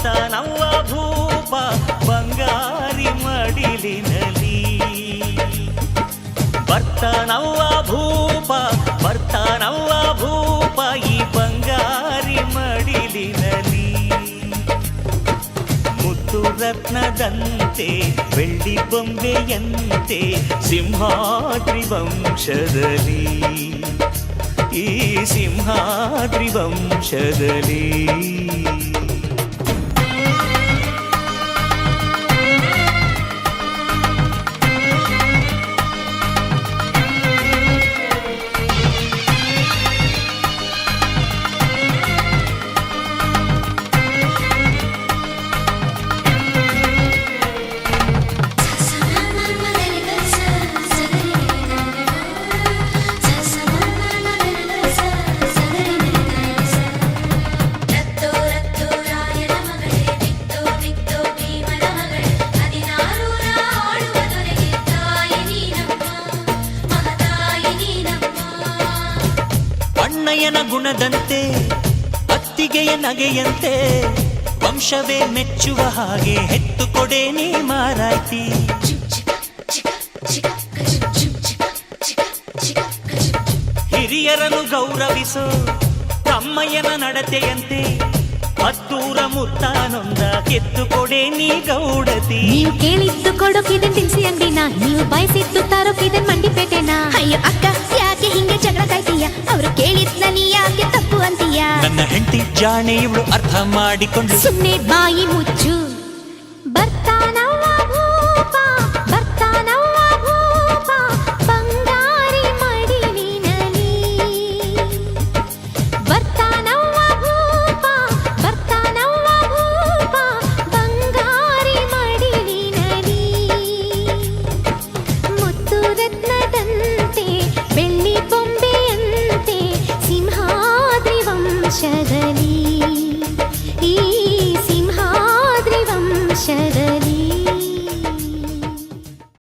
ವರ್ತನವ್ವ ಭೂಪ ಬಂಗಾರಿ ಮಡಿಲಿನಲಿ ವರ್ತನವ್ವ ಭೂಪ ವರ್ತನವ್ವ ಭೂಪ ಈ ಬಂಗಾರಿ ಮಡಿಲಿನಲಿ ಮುತ್ತು ರತ್ನದಂತೆ ಬೆಳ್ಳಿ ಬೊಂಬೆಯಂತೆ ಸಿಂಹಾದ್ರಿ ವಂಶದಲ್ಲಿ ಈ ಸಿಂಹಾದ್ರಿ ವಂಶದಲ್ಲಿ ಅಣ್ಣಯ್ಯನ ಗುಣದಂತೆ ಅತ್ತಿಗೆಯ ನಗೆಯಂತೆ ವಂಶವೇ ಮೆಚ್ಚುವ ಹಾಗೆ ಹೆತ್ತು ಕೊಡೆ ನೀ ಮಾರಾಯ್ತಿ. ಹಿರಿಯರನ್ನು ಗೌರವಿಸು ತಮ್ಮಯ್ಯನ ನಡತೆಯಂತೆ ಮತ್ತೂರ ಮುತ್ತಾನೊಂದ ಕೆತ್ತು ಕೊಡೆ ನೀ ಗೌಡತಿ. ನೀವು ಕೇಳಿದ್ದು ಕೊಡೋಕಿದೆ ತಿನ್ಸಿ ಅಂಗಡಿನ ನೀವು ಬಯಸಿದ್ದು ತಾರೋಕಿದೆ ಮಂಡಿಪೇಟೆನ. ಅಯ್ಯೋ ಅಕ್ಕ ನನ್ನ ಹೆಂಡತಿ ಜಾಣೆ ಇವಳು ಅರ್ಥ ಮಾಡಿಕೊಂಡು. ಸುಮ್ಮನೆ ಬಾಯಿ ಮುಚ್ಚು. ಬರ್ತಾನವ್ವ ಭೂಪ ಬರ್ತಾನವ್ವ ಭೂಪ ಬಂಗಾರಿ ಮಡಿಲಿನಲಿ ಬರ್ತಾನವ್ವ ಭೂಪ ಬರ್ತಾನವ್ವ ಭೂಪ ಬಂಗಾರಿ ಮಡಿಲಿನಲಿ ಮುತ್ತು ರತ್ನ